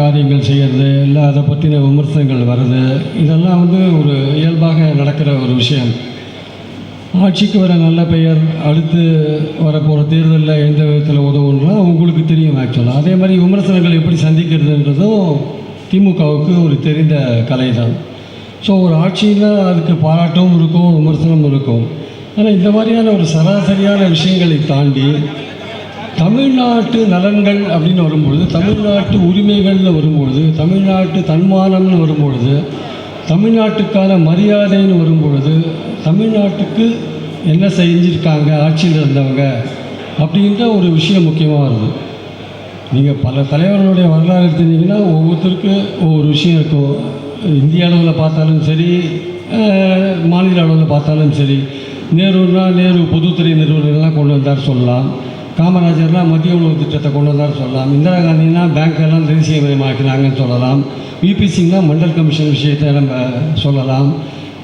காரியங்கள் செய்கிறது இல்லை அதை பற்றின விமர்சனங்கள் வர்றது இதெல்லாம் வந்து ஒரு இயல்பாக நடக்கிற ஒரு விஷயம். ஆட்சிக்கு வர நல்ல பெயர் அடுத்து வரப்போகிற தேர்தலில் எந்த விதத்தில் உதவுன்றா உங்களுக்கு தெரியும் ஆக்சுவலாக அதே மாதிரி விமர்சனங்கள் எப்படி சந்திக்கிறதுன்றதும் திமுகவுக்கு ஒரு தெரிந்த கலை தான் ஸோ ஒரு ஆட்சியில் அதுக்கு பாராட்டும் இருக்கும் விமர்சனமும் இருக்கும். ஆனால் இந்த மாதிரியான ஒரு சராசரியான விஷயங்களை தாண்டி தமிழ்நாட்டு நலன்கள் அப்படின்னு வரும்பொழுது தமிழ்நாட்டு உரிமைகள்னு வரும்பொழுது தமிழ்நாட்டு தன்மானம்னு வரும்பொழுது தமிழ்நாட்டுக்கான மரியாதைன்னு வரும்பொழுது தமிழ்நாட்டுக்கு என்ன செஞ்சுருக்காங்க ஆட்சியில் இருந்தவங்க அப்படின்ற ஒரு விஷயம் முக்கியமாக வருது. நீங்கள் பல தலைவர்களுடைய வரலாறு எடுத்துட்டீங்கன்னா ஒவ்வொருத்தருக்கு ஒவ்வொரு விஷயம் இருக்கும். இந்திய அளவில் பார்த்தாலும் சரி மாநில அளவில் பார்த்தாலும் சரி நேருன்னா நேரு பொதுத்துறை நிறுவனங்கள்லாம் கொண்டு வந்தார் சொல்லலாம். காமராஜர்லாம் மத்திய உணவு திட்டத்தை கொண்டு வந்தார் சொல்லலாம். இந்திரா காந்தினா பேங்க்கெல்லாம் தேசியமயமாக்கினாங்கன்னு சொல்லலாம். விபி சிங்னா மண்டல் கமிஷன் விஷயத்தை நம்ம சொல்லலாம்.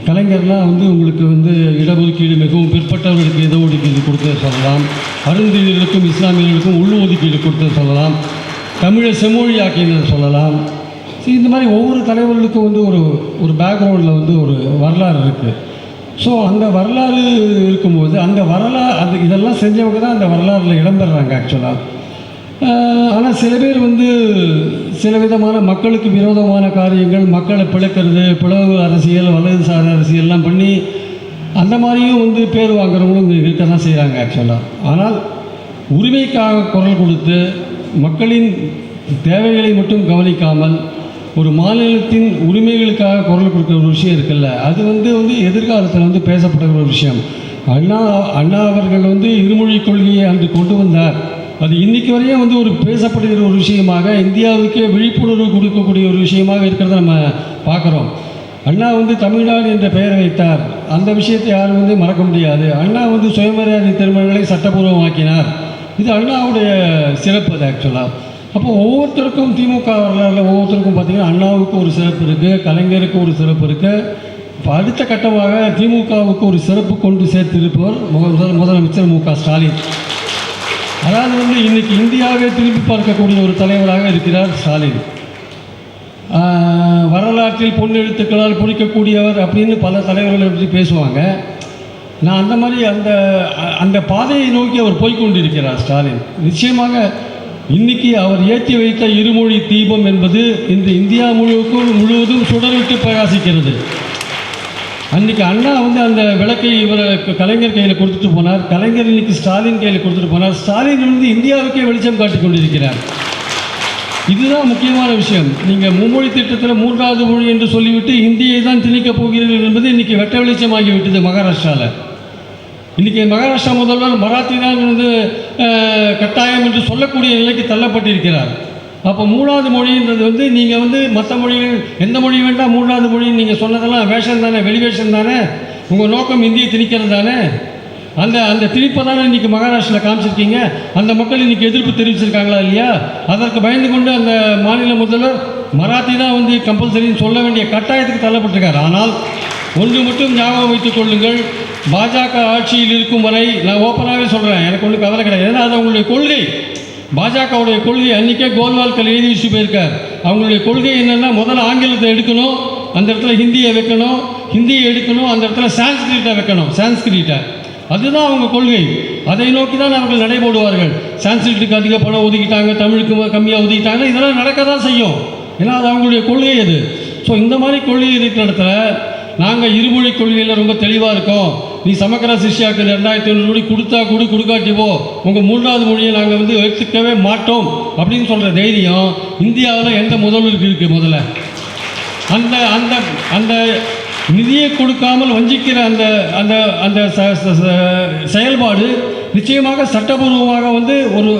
கலைஞர்லாம் வந்து உங்களுக்கு வந்து இடஒதுக்கீடு மிகவும் பிற்பட்டவர்களுக்கு இடஒதுக்கீடு கொடுத்து சொல்லலாம். அருந்ததியர்களுக்கும் இஸ்லாமியர்களுக்கும் உள் ஒதுக்கீடு கொடுத்ததை சொல்லலாம். தமிழை செம்மொழியாக்கினதை சொல்லலாம். இந்த மாதிரி ஒவ்வொரு தலைவர்களுக்கும் வந்து ஒரு ஒரு பேக்ரவுண்டில் வந்து ஒரு வரலாறு இருக்குது ஸோ அந்த வரலாறு இருக்கும்போது அந்த வரலாறு அது இதெல்லாம் செஞ்சவங்க தான் அந்த வரலாறில் இடம்பெறாங்க ஆக்சுவலாக ஆனால் சில பேர் வந்து சில விதமான மக்களுக்கு விரோதமான காரியங்கள் மக்களை பிளக்கிறது பிளவு அரசியல் வலதுசாரி அரசியல்லாம் பண்ணி அந்த மாதிரியும் வந்து பேர் வாங்குறவங்களும் இங்கே இருக்க தான் செய்கிறாங்க ஆக்சுவலாக ஆனால் உரிமைக்காக குரல் கொடுத்து மக்களின் தேவைகளை மட்டும் கவனிக்காமல் ஒரு மாநிலத்தின் உரிமைகளுக்காக குரல் கொடுக்குற ஒரு விஷயம் இருக்குல்ல அது வந்து வந்து எதிர்காலத்தில் வந்து பேசப்படுகிற ஒரு விஷயம். அண்ணா அண்ணா அவர்கள் வந்து இருமொழி கொள்கையை அன்று கொண்டு வந்தார். அது இன்னைக்கு வரையும் வந்து ஒரு பேசப்படுகிற ஒரு விஷயமாக இந்தியாவுக்கே விழிப்புணர்வு கொடுக்கக்கூடிய ஒரு விஷயமாக இருக்கிறத நம்ம பார்க்குறோம். அண்ணா வந்து தமிழ்நாடு என்ற பெயரை வைத்தார். அந்த விஷயத்தை யாரும் வந்து மறக்க முடியாது. அண்ணா வந்து சுயமரியாதை திருமணங்களை சட்டபூர்வமாக்கினார். இது அண்ணாவுடைய சிறப்பு அது ஆக்சுவலாக அப்போ ஒவ்வொருத்தருக்கும் திமுக வரலாறுல ஒவ்வொருத்தருக்கும் பார்த்தீங்கன்னா அண்ணாவுக்கு ஒரு சிறப்பு இருக்குது கலைஞருக்கு ஒரு சிறப்பு இருக்குது இப்போ அடுத்த கட்டமாக திமுகவுக்கு ஒரு சிறப்பு கொண்டு சேர்த்திருப்பவர் முக- முதல் முதலமைச்சர் மு க ஸ்டாலின். அதாவது வந்து இன்னைக்கு இந்தியாவை திரும்பி பார்க்கக்கூடிய ஒரு தலைவராக இருக்கிறார் ஸ்டாலின். வரலாற்றில் பொன்னெழுத்துக்களால் பொறிக்கக்கூடியவர் அப்படின்னு பல தலைவர்களை பற்றி பேசுவாங்க. நான் அந்த மாதிரி அந்த அந்த பாதையை நோக்கி அவர் போய்கொண்டிருக்கிறார் ஸ்டாலின். நிச்சயமாக இன்னைக்கு அவர் ஏற்றி வைத்த இருமொழி தீபம் என்பது இந்த இந்தியா முழுவதும் முழுவதும் சுடர்விட்டு பிரகாசிக்கிறது. அன்னைக்கு அண்ணா வந்து அந்த விளக்கை இவர் கலைஞர் கையில் கொடுத்துட்டு போனார். கலைஞர் இன்னைக்கு ஸ்டாலின் கையில் கொடுத்துட்டு போனார். ஸ்டாலின் வந்து இந்தியாவுக்கே வெளிச்சம் காட்டிக் கொண்டிருக்கிறார். இதுதான் முக்கியமான விஷயம். நீங்கள் மும்மொழி திட்டத்தில் மூன்றாவது மொழி என்று சொல்லிவிட்டு இந்தியை தான் திணிக்கப் போகிறீர்கள் என்பது இன்றைக்கி வெட்ட வெளிச்சமாகிவிட்டது மகாராஷ்டிராவில் இன்றைக்கி மகாராஷ்டிரா முதல்வர் மராத்தி தான் வந்து கட்டாயம் என்று சொல்லக்கூடிய நிலைக்கு தள்ளப்பட்டிருக்கிறார். அப்போ மூணாவது மொழின்றது வந்து நீங்கள் வந்து மற்ற மொழிகள் எந்த மொழி வேண்டாம் மூன்றாவது மொழின்னு நீங்கள் சொன்னதெல்லாம் வேஷம் தானே வெளிவேஷம் தானே உங்கள் நோக்கம் இந்தியை திணிக்கிறது தானே. அந்த அந்த திணிப்பை தானே இன்றைக்கி மகாராஷ்டிராவில் காமிச்சிருக்கீங்க. அந்த மக்கள் இன்றைக்கி எதிர்ப்பு தெரிவிச்சிருக்காங்களா இல்லையா? அதற்கு பயந்து கொண்டு அந்த மாநில முதல்வர் மராத்தி தான் வந்து கம்பல்சரின்னு சொல்ல வேண்டிய கட்டாயத்துக்கு தள்ளப்பட்டிருக்கார். ஆனால் ஒன்று மட்டும் ஞாபகம் வைத்துக் கொள்ளுங்கள். பாஜக ஆட்சியில் இருக்கும் வரை நான் ஓப்பனாகவே சொல்கிறேன் எனக்கு ஒன்றும் கவலை கிடையாது. ஏன்னா அது அவங்களுடைய கொள்கை. பாஜகவுடைய கொள்கை அன்றைக்கே கோல்வால்கர் எழுதி வச்சு போயிருக்கார் அவங்களுடைய கொள்கை என்னென்னா முதல்ல ஆங்கிலத்தை எடுக்கணும் அந்த இடத்துல ஹிந்தியை வைக்கணும் ஹிந்தியை எடுக்கணும் அந்த இடத்துல சான்ஸ்கிரிட்டை வைக்கணும். சான்ஸ்கிரிட்டை. அதுதான் அவங்க கொள்கை. அதை நோக்கி தான் அவர்கள் நடைபோடுவார்கள். சான்ஸ்கிரிட்டுக்கு அதிக பணம் ஒதுக்கிட்டாங்க தமிழுக்கு கம்மியாக ஒதுக்கிட்டாங்க. இதெல்லாம் நடக்க தான் செய்யும். ஏன்னா அது அவங்களுடைய கொள்கை அது. ஸோ இந்த மாதிரி கொள்கை இருக்கிற இடத்துல நாங்கள் இருமொழி கொள்கையில் ரொம்ப தெளிவாக இருக்கோம். நீ சமக்கர சிஷ்யாக்கு ரெண்டாயிரத்தி ஐநூறு கோடி கொடுத்தா கொடு கொடுக்காட்டி போ. உங்கள் மூன்றாவது மொழியை நாங்கள் வந்து எடுத்துக்கவே மாட்டோம் அப்படின்னு சொல்கிற தைரியம் இந்தியாவில் எந்த முதல்வருக்கு இருக்குது முதல்ல? அந்த அந்த அந்த நிதியை கொடுக்காமல் வஞ்சிக்கிற அந்த அந்த அந்த ச- ச- செயல்பாடு நிச்சயமாக சட்டபூர்வமாக வந்து ஒரு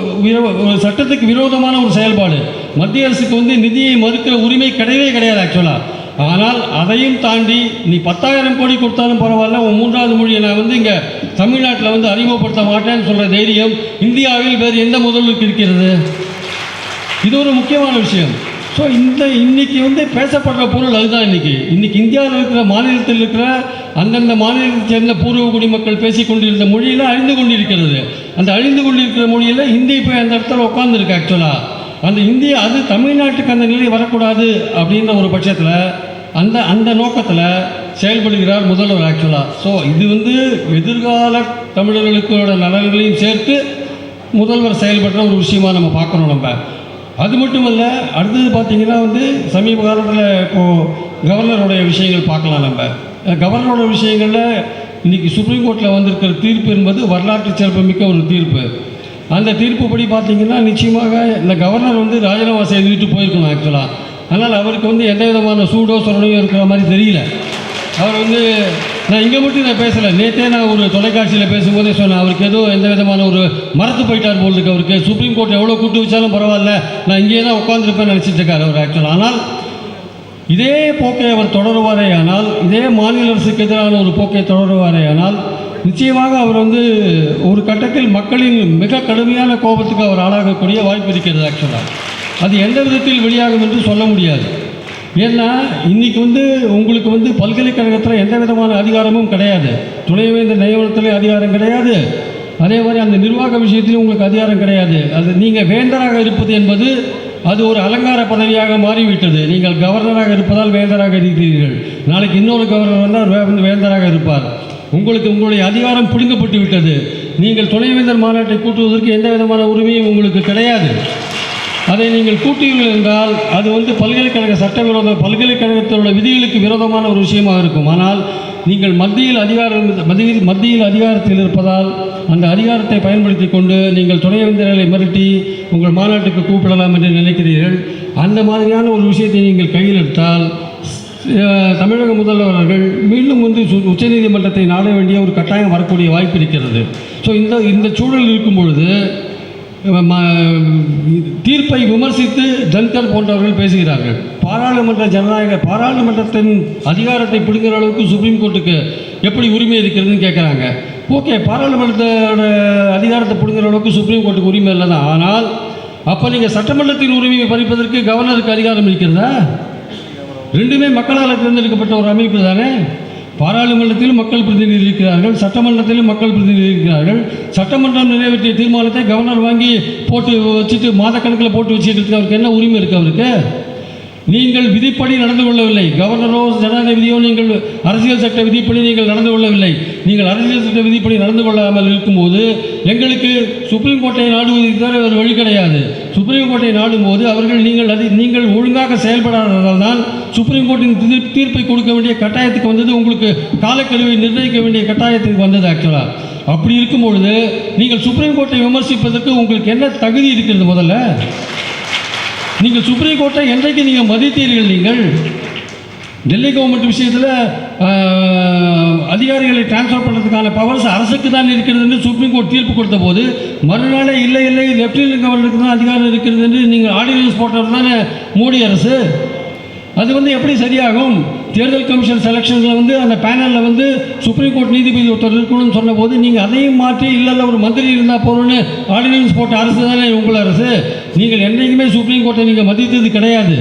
ஒரு சட்டத்துக்கு விரோதமான ஒரு செயல்பாடு. மத்திய அரசுக்கு வந்து நிதியை மறுக்கிற உரிமை கிடையவே கிடையாது ஆக்சுவலாக ஆனால் அதையும் தாண்டி நீ பத்தாயிரம் கோடி கொடுத்தாலும் பரவாயில்ல உன் மூன்றாவது மொழியை நான் வந்து இங்கே தமிழ்நாட்டில் வந்து அறிமுகப்படுத்த மாட்டேன்னு சொல்கிற தைரியம் இந்தியாவில் வேறு எந்த முதல்வருக்கு இருக்கிறது? இது ஒரு முக்கியமான விஷயம். ஸோ இந்த இன்னைக்கு வந்து பேசப்படுற பொருள் அதுதான் இன்னைக்கு. இன்னைக்கு இந்தியாவில் இருக்கிற மாநிலத்தில் இருக்கிற அந்தந்த மாநிலத்தைச் சேர்ந்த பூர்வ குடிமக்கள் பேசிக் கொண்டிருந்த மொழியில் அழிந்து கொண்டிருக்கிறது. அந்த அழிந்து கொண்டிருக்கிற மொழியில் ஹிந்தி போய் அந்த இடத்துல உட்காந்துருக்கு ஆக்சுவலாக அந்த இந்தியா அது தமிழ்நாட்டுக்கு அந்த நிலை வரக்கூடாது அப்படின்ற ஒரு பட்சத்தில் அந்த அந்த நோக்கத்தில் செயல்படுகிறார் முதல்வர் ஆக்சுவலாக ஸோ இது வந்து எதிர்கால தமிழர்களுக்கோட நலன்களையும் சேர்த்து முதல்வர் செயல்படுற ஒரு விஷயமாக நம்ம பார்க்குறோம் நம்ம. அது மட்டும் இல்லை அடுத்தது பார்த்தீங்கன்னா வந்து சமீப காலத்தில் இப்போது கவர்னருடைய விஷயங்கள் பார்க்கலாம் நம்ம. கவர்னரோட விஷயங்களில் இன்றைக்கி சுப்ரீம் கோர்ட்டில் வந்திருக்கிற தீர்ப்பு என்பது வரலாற்று சிறப்புமிக்க ஒரு தீர்ப்பு. அந்த தீர்ப்புப்படி பார்த்திங்கன்னா நிச்சயமாக இந்த கவர்னர் வந்து ராஜினாமா செய்துவிட்டு போயிருக்கணும் ஆக்சுவலாக அதனால் அவருக்கு வந்து எந்த விதமான சூடோ சொரணையும் இருக்கிற மாதிரி தெரியல. அவர் வந்து நான் இங்கே மட்டும் நான் பேசலை. நேற்றே நான் ஒரு தொலைக்காட்சியில் பேசும்போதே சொன்னேன் அவருக்கு ஏதோ எந்த விதமான ஒரு மரத்து போயிட்டார் போல் இருக்கு அவருக்கு. சுப்ரீம் கோர்ட் எவ்வளோ கூட்டு வச்சாலும் பரவாயில்ல. நான் இங்கேயே தான் உட்காந்துருப்பேன்னு நினச்சிட்டு இருக்காரு அவர் ஆக்சுவலாக ஆனால் இதே போக்கை அவர் தொடருவாரே ஆனால் இதே மாநில அரசுக்கு எதிரான ஒரு போக்கை தொடருவாரே ஆனால் நிச்சயமாக அவர் வந்து ஒரு கட்டத்தில் மக்களின் மிக கடுமையான கோபத்துக்கு அவர் ஆளாகக்கூடிய வாய்ப்பு இருக்கிறது ஆக்சுவலாக அது எந்த விதத்தில் வெளியாகும் என்று சொல்ல முடியாது. ஏன்னா இன்றைக்கி வந்து உங்களுக்கு வந்து பல்கலைக்கழகத்தில் எந்த விதமான அதிகாரமும் கிடையாது. துணைவேந்தர் நியமனத்தில் அதிகாரம் கிடையாது. அதே மாதிரி அந்த நிர்வாக விஷயத்திலும் உங்களுக்கு அதிகாரம் கிடையாது. அது நீங்கள் வேந்தராக இருப்பது என்பது அது ஒரு அலங்கார பதவியாக மாறிவிட்டது. நீங்கள் கவர்னராக இருப்பதால் வேந்தராக இருக்கிறீர்கள். நாளைக்கு இன்னொரு கவர்னர் வந்தால் வே- வந்து வேந்தராக இருப்பார். உங்களுக்கு உங்களுடைய அதிகாரம் பிடுங்கப்பட்டு விட்டது நீங்கள் துணைவேந்தர் மாநாட்டை கூட்டுவதற்கு எந்த விதமான உரிமையும் உங்களுக்கு கிடையாது. அதை நீங்கள் கூட்டுவீர்கள் என்றால் அது வந்து பல்கலைக்கழக சட்டவிரோத பல்கலைக்கழகத்தோட விதிகளுக்கு விரோதமான ஒரு விஷயமாக இருக்கும். ஆனால் நீங்கள் மத்தியில் அதிகாரம் மத்தியில் மத்தியில் அதிகாரத்தில் இருப்பதால் அந்த அதிகாரத்தை பயன்படுத்தி கொண்டு நீங்கள் துணைவேந்தர்களை மிரட்டி உங்கள் மாநாட்டுக்கு கூப்பிடலாம் என்று நினைக்கிறீர்கள். அந்த மாதிரியான ஒரு விஷயத்தை நீங்கள் கையில் எடுத்தால் தமிழக முதல்வர் அவர்கள் மீண்டும் வந்து உச்சநீதிமன்றத்தை நாட வேண்டிய ஒரு கட்டாயம் வரக்கூடிய வாய்ப்பு இருக்கிறது. ஸோ இந்த இந்த சூழல் இருக்கும் பொழுது தீர்ப்பை விமர்சித்து ஜன்கர் போன்றவர்கள் பேசுகிறார்கள். பாராளுமன்ற ஜனநாயக பாராளுமன்றத்தின் அதிகாரத்தை பிடுங்குற அளவுக்கு சுப்ரீம் கோர்ட்டுக்கு எப்படி உரிமை இருக்கிறதுன்னு கேட்குறாங்க ஓகே பாராளுமன்றத்தோட அதிகாரத்தை பிடுங்குற அளவுக்கு சுப்ரீம் கோர்ட்டுக்கு உரிமை இல்லை தான் ஆனால் அப்போ நீங்கள் சட்டமன்றத்தின் உரிமையை பறிப்பதற்கு கவர்னருக்கு அதிகாரம் இருக்கிறதா? ரெண்டுமே மக்களால் தேர்ந்தெடுக்கப்பட்ட ஒரு அமைப்பு தானே? பாராளுமன்றத்திலும் மக்கள் பிரதிநிதி இருக்கிறார்கள் சட்டமன்றத்திலும் மக்கள் பிரதிநிதி இருக்கிறார்கள் சட்டமன்றம் நிறைவேற்றிய தீர்மானத்தை கவர்னர் வாங்கி போட்டு வச்சுட்டு மாதக்கணக்கில் போட்டு வச்சுட்டு இருக்கு அவருக்கு என்ன உரிமை இருக்குது அவருக்கு? நீங்கள் விதிப்படி நடந்து கொள்ளவில்லை. கவர்னரோ ஜனாதிபதியோ நீங்கள் அரசியல் சட்ட விதிப்படி நீங்கள் நடந்து கொள்ளவில்லை. நீங்கள் அரசியல் சட்ட விதிப்படி நடந்து கொள்ளாமல் இருக்கும்போது எங்களுக்கு சுப்ரீம் கோர்ட்டை நாடுவதற்கு தவிர வேறு வழி கிடையாது. சுப்ரீம் கோர்ட்டை நாடும்போது அவர்கள் நீங்கள் அது நீங்கள் ஒழுங்காக செயல்படாததால் தான் சுப்ரீம் கோர்ட்டின் தீர்- தீர்ப்பை கொடுக்க வேண்டிய கட்டாயத்துக்கு வந்தது. உங்களுக்கு காலக்கெடுவை நிர்ணயிக்க வேண்டிய கட்டாயத்துக்கு வந்தது ஆக்சுவலாக அப்படி இருக்கும் பொழுது நீங்கள் சுப்ரீம் கோர்ட்டை விமர்சிப்பதற்கு உங்களுக்கு என்ன தகுதி இருக்கிறது முதல்ல? நீங்கள் சுப்ரீம் கோர்ட்டை என்றைக்கு நீங்கள் மதித்தீர்கள் நீங்கள்? டெல்லி கவர்மெண்ட் விஷயத்தில் அதிகாரிகளை டிரான்ஸ்ஃபர் பண்ணுறதுக்கான பவர்ஸ் அரசுக்கு தான் இருக்கிறது என்று சுப்ரீம் கோர்ட் தீர்ப்பு கொடுத்த போது மறுநாளே இல்லை இல்லை லெப்டினன்ட் கவர்னருக்கு தான் அதிகாரம் இருக்கிறது என்று நீங்கள் ஆர்டினன்ஸ் போட்டது தானே மோடி அரசு? அது வந்து எப்படி சரியாகும்? தேர்தல் கமிஷன் செலெக்ஷனில் வந்து அந்த பேனலில் வந்து சுப்ரீம் கோர்ட் நீதிபதி ஒருத்தர் இருக்கணும்னு சொன்னபோது நீங்கள் அதையும் மாற்றி இல்லை ஒரு மந்திரி இருந்தால் போகிறோன்னு ஆர்டினன்ஸ் போட்ட அரசு தானே உங்கள் அரசு? நீங்கள் என்றைக்குமே சுப்ரீம் கோர்ட்டை நீங்கள் மதித்தது கிடையாது.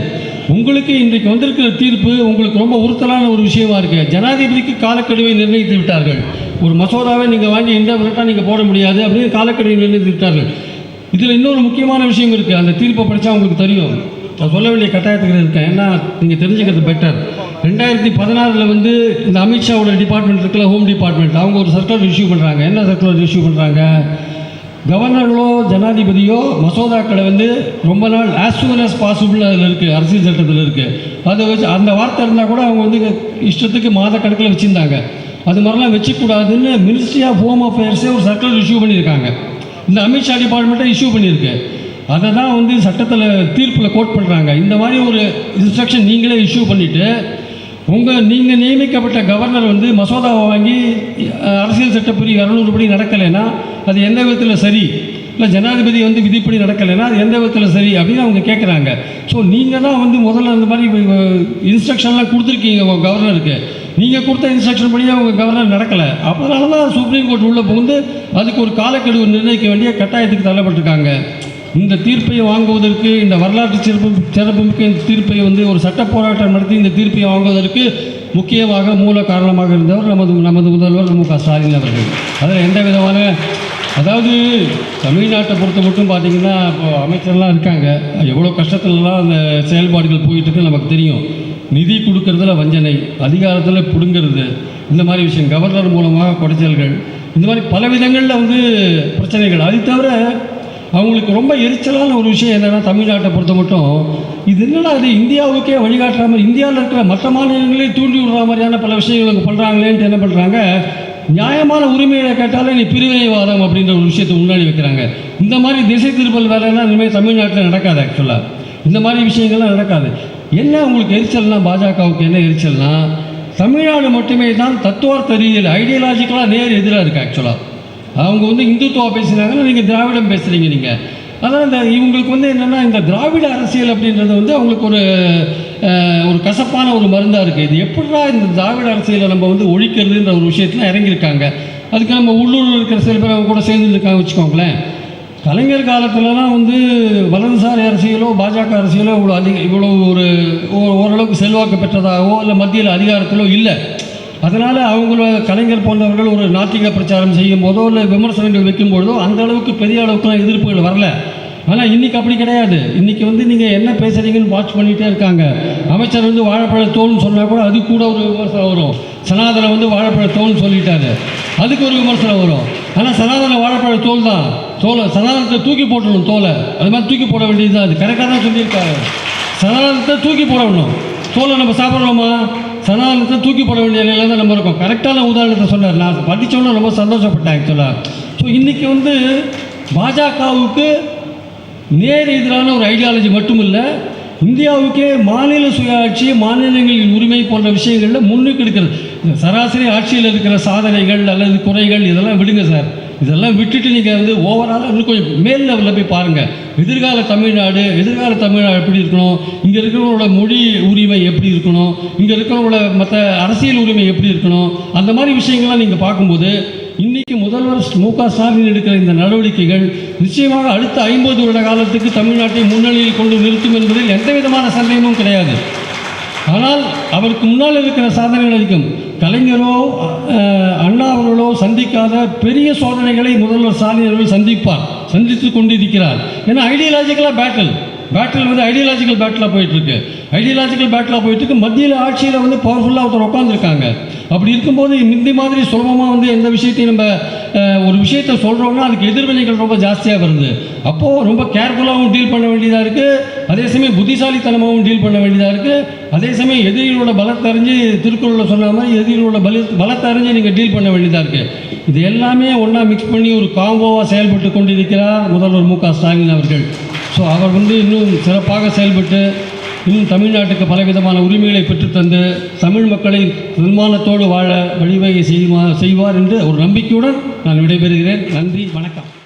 உங்களுக்கு இன்றைக்கு வந்திருக்கிற தீர்ப்பு உங்களுக்கு ரொம்ப உறுத்தலான ஒரு விஷயமா இருக்கு. ஜனாதிபதிக்கு காலக்கெடுவை நிர்ணயித்து விட்டார்கள். ஒரு மசோதாவை நீங்கள் வாங்கி இந்த விரட்டா நீங்கள் போட முடியாது அப்படின்னு காலக்கெடுவை நிர்ணயித்து விட்டார்கள். இதில் இன்னொரு முக்கியமான விஷயம் இருக்குது அந்த தீர்ப்பை படித்தா உங்களுக்கு தெரியும். நான் சொல்ல வேண்டிய கட்டாயத்துக்கு இருக்கேன். ஏன்னா நீங்கள் தெரிஞ்சுக்கிறது பெட்டர் ரெண்டாயிரத்தி பதினாறில் வந்து இந்த அமித்ஷாவோட டிபார்ட்மெண்ட் இருக்குல்ல ஹோம் டிபார்ட்மெண்ட் அவங்க ஒரு சர்க்குலர் இஷ்யூ பண்ணுறாங்க என்ன சர்க்குலர் இஷ்யூ பண்ணுறாங்க கவர்னர்களோ ஜனாதிபதியோ மசோதாக்களை வந்து ரொம்ப நாள் ஆஸ் சூன் அஸ் பாசிபிள் அதில் இருக்குது அரசியல் சட்டத்தில் இருக்குது அதை வச்சு அந்த வார்த்தை இருந்தால் கூட அவங்க வந்து இஷ்டத்துக்கு மாத கணக்கில் வச்சுருந்தாங்க. அது மாதிரிலாம் வச்சுக்கூடாதுன்னு மினிஸ்ட்ரி ஆஃப் ஹோம் அஃபேர்ஸே ஒரு சர்க்குலர் இஷ்யூ பண்ணியிருக்காங்க. இந்த அமித்ஷா டிபார்ட்மெண்ட்டை இஷ்யூ பண்ணியிருக்கு. அதை தான் வந்து சட்டத்தில் தீர்ப்பில் கோட் பண்ணுறாங்க இந்த மாதிரி ஒரு இன்ஸ்ட்ரக்ஷன் நீங்களே இஷ்யூ பண்ணிவிட்டு உங்கள் நீங்கள் நியமிக்கப்பட்ட கவர்னர் வந்து மசோதாவை வாங்கி அரசியல் சட்டப்படி இரநூறுபடி நடக்கலைன்னா அது எந்த விதத்தில் சரி? இல்லை ஜனாதிபதி வந்து விதிப்படி நடக்கலைன்னா அது எந்த விதத்தில் சரி அப்படின்னு அவங்க கேட்குறாங்க ஸோ நீங்கள் தான் வந்து முதல்ல அந்த மாதிரி இன்ஸ்ட்ரக்ஷன்லாம் கொடுத்துருக்கீங்க உங்கள் கவர்னருக்கு நீங்கள் கொடுத்த இன்ஸ்ட்ரக்ஷன் படியே அவங்க கவர்னர் நடக்கலை. அதனால தான் சுப்ரீம் கோர்ட் உள்ளே புகுந்து அதுக்கு ஒரு காலக்கெடுவு நிர்ணயிக்க வேண்டிய கட்டாயத்துக்கு தள்ளப்பட்டிருக்காங்க. இந்த தீர்ப்பை வாங்குவதற்கு இந்த வரலாற்று சிறப்பு சிறப்புமிக்க இந்த தீர்ப்பை வந்து ஒரு சட்ட போராட்டம் நடத்தி இந்த தீர்ப்பை வாங்குவதற்கு முக்கியமாக மூல காரணமாக இருந்தவர் நமது நமது முதல்வர் மு க ஸ்டாலின் அவர்கள். அதில் எந்த விதமான அதாவது தமிழ்நாட்டை பொறுத்த மட்டும் பார்த்தீங்கன்னா இப்போ அமைச்சர்லாம் இருக்காங்க. எவ்வளோ கஷ்டத்துலலாம் அந்த செயல்பாடுகள் போயிட்டு நமக்கு தெரியும். நிதி கொடுக்கறதுல வஞ்சனை அதிகாரத்தில் பிடுங்கிறது இந்த மாதிரி விஷயம் கவர்னர் மூலமாக குடைச்சல்கள் இந்த மாதிரி பல விதங்களில் வந்து பிரச்சனைகள். அது தவிர அவங்களுக்கு ரொம்ப எரிச்சலான ஒரு விஷயம் என்னென்னா தமிழ்நாட்டை பொறுத்த மட்டும் இது என்னடா அது இந்தியாவுக்கே வழிகாட்டுற மாதிரி இந்தியாவில் இருக்கிற மற்ற மாநிலங்களையும் தூண்டி விடுற மாதிரியான பல விஷயங்கள் பண்ணுறாங்களேன்ட்டு என்ன பண்ணுறாங்க நியாயமான உரிமையை கேட்டாலே நீ பிரிவினைவாதம் அப்படின்ற ஒரு விஷயத்தை முன்னாடி வைக்கிறாங்க. இந்த மாதிரி திசை திருப்பல் வேலைன்னா இனிமேல் தமிழ்நாட்டில் நடக்காது ஆக்சுவலாக இந்த மாதிரி விஷயங்கள்லாம் நடக்காது. என்ன உங்களுக்கு எரிச்சல்னா பாஜகவுக்கு என்ன எரிச்சல்னா தமிழ்நாடு மட்டுமே தான் தத்துவார்த்த ரீதியில் ஐடியாலஜிக்கலாக நேர் எதிராக இருக்குது ஆக்சுவலாக அவங்க வந்து இந்துத்துவா பேசுகிறாங்க நீங்கள் திராவிடம் பேசுகிறீங்க நீங்கள் அதான் இந்த இவங்களுக்கு வந்து என்னென்னா இந்த திராவிட அரசியல் அப்படின்றது வந்து அவங்களுக்கு ஒரு ஒரு கசப்பான ஒரு மருந்தாக இருக்குது இது எப்படிடா இந்த திராவிட அரசியலை நம்ம வந்து ஒழிக்கிறதுன்ற ஒரு விஷயத்தில் இறங்கியிருக்காங்க. அதுக்கு நம்ம உள்ளூரில் இருக்கிற சில பேர் அவங்க கூட சேர்ந்துருக்காங்க வச்சுக்கோங்களேன். கலைஞர் காலத்துலலாம் வந்து வலதுசாரி அரசியலோ பாஜக அரசியலோ இவ்வளோ அதிக இவ்வளோ ஒரு ஓ- ஓரளவுக்கு செல்வாக்கு பெற்றதாகவோ இல்லை மத்தியில் அதிகாரத்திலோ இல்லை. அதனால் அவங்கள கலைஞர் போன்றவர்கள் ஒரு நாத்திக பிரச்சாரம் செய்யும் போதோ இல்லை விமர்சனங்கள் வைக்கும் பொழுதோ அந்த அளவுக்கு பெரிய அளவுக்குலாம் எதிர்ப்புகள் வரல. ஆனால் இன்றைக்கி அப்படி கிடையாது. இன்றைக்கி வந்து நீங்கள் என்ன பேசுகிறீங்கன்னு வாட்ச் பண்ணிகிட்டே இருக்காங்க. அமைச்சர் வந்து வாழைப்பழ தோல்னு சொன்னால் கூட அது கூட ஒரு விமர்சனம் வரும். சனாதனம் வந்து வாழைப்பழ தோல்னு சொல்லிட்டாரு. அதுக்கு ஒரு விமர்சனம் வரும். ஆனால் சனாதன வாழைப்பழ தோல் தான். தோலை சனாதனத்தை தூக்கி போட்டணும் தோலை. அது மாதிரி தூக்கி போட வேண்டியது தான் அது கரெக்டாக தான் சொல்லியிருக்காரு. சனாதனத்தை தூக்கி போடணும். தோலை நம்ம சாப்பிட்றோமா சனாதனத்தை தூக்கி போட வேண்டிய நிலையில் தான் நம்ம இருக்கோம். கரெக்டான உதாரணத்தை சொன்னார். நான் படித்தோன்னு ரொம்ப சந்தோஷப்பட்டேன் ஆக்சுவலாக ஸோ இன்றைக்கி வந்து பாஜகவுக்கு நேர் எதிரான ஒரு ஐடியாலஜி மட்டும் இல்லை இந்தியாவுக்கே மாநில சுயாட்சி மாநிலங்களின் உரிமை போன்ற விஷயங்களில் முன்னுக்கு எடுக்கிறது. இந்த சராசரி ஆட்சியில் இருக்கிற சாதனைகள் அல்லது குறைகள் இதெல்லாம் விடுங்க சார். இதெல்லாம் விட்டுட்டு நீங்கள் வந்து ஓவராலாக இன்னும் கொஞ்சம் மேல் லெவலில் போய் பாருங்கள் எதிர்கால தமிழ்நாடு எதிர்கால தமிழ்நாடு எப்படி இருக்கணும்? இங்கே இருக்கிறவங்களோட மொழி உரிமை எப்படி இருக்கணும்? இங்கே இருக்கிறவங்களோட மற்ற அரசியல் உரிமை எப்படி இருக்கணும்? அந்த மாதிரி விஷயங்கள்லாம் நீங்கள் பார்க்கும்போது இன்னைக்கு முதல்வர் மு க ஸ்டாலின் எடுக்கிற இந்த நடவடிக்கைகள் நிச்சயமாக அடுத்த ஐம்பது வருட காலத்துக்கு தமிழ்நாட்டை முன்னணியில் கொண்டு நிறுத்தும் என்பதில் எந்த விதமான சந்தேகமும் கிடையாது. ஆனால் அவருக்கு முன்னால் இருக்கிற சாதனைகள் அதிகம். கலைஞரோ அண்ணா அவர்களோ சந்திக்காத பெரிய சோதனைகளை முதல்வர் ஸ்டாலின் அவர்கள் சந்திப்பார் சந்தித்து கொண்டிருக்கிறார். ஏன்னா ஐடியாலஜிக்கலாக பேட்டில் பேட்டில் வந்து ஐடியாலஜிக்கல் பேட்டிலாக போயிட்டுருக்கு. ஐடியாலஜிக்கல் பேட்டிலாக போயிட்டுருக்கு. மத்தியில் ஆட்சியில் வந்து பவர்ஃபுல்லாக ஒருத்தர் உட்காந்துருக்காங்க அப்படி இருக்கும்போது முந்தி மாதிரி சுலபமாக வந்து எந்த விஷயத்தையும் நம்ம ஒரு விஷயத்த சொல்கிறோம்னா அதுக்கு எதிர்வினைகள் ரொம்ப ஜாஸ்தியாக வருது. அப்போது ரொம்ப கேர்ஃபுல்லாகவும் டீல் பண்ண வேண்டியதாக இருக்குது அதே சமயம் புத்திசாலித்தனமாகவும் டீல் பண்ண வேண்டியதாக இருக்குது அதே சமயம் எதிரிகளோட பலத்தறிஞ்சு திருக்குறளில் சொன்ன மாதிரி எதிரிகளோட பல பலத்தறிஞ்சு நீங்கள் டீல் பண்ண வேண்டியதாக இருக்குது இது எல்லாமே ஒன்றா மிக்ஸ் பண்ணி ஒரு காம்போவாக செயல்பட்டு கொண்டிருக்கிறார் முதல்வர் மு க ஸ்டாலின் அவர்கள். ஸோ அவர் வந்து இன்னும் சிறப்பாக செயல்பட்டு இன்னும் தமிழ்நாட்டுக்கு பலவிதமான உரிமைகளை பெற்றுத்தந்து தமிழ் மக்களை சன்மானத்தோடு வாழ வழிவகை செய்யுமா செய்வார் என்று ஒரு நம்பிக்கையுடன் நான் விடைபெறுகிறேன். நன்றி வணக்கம்.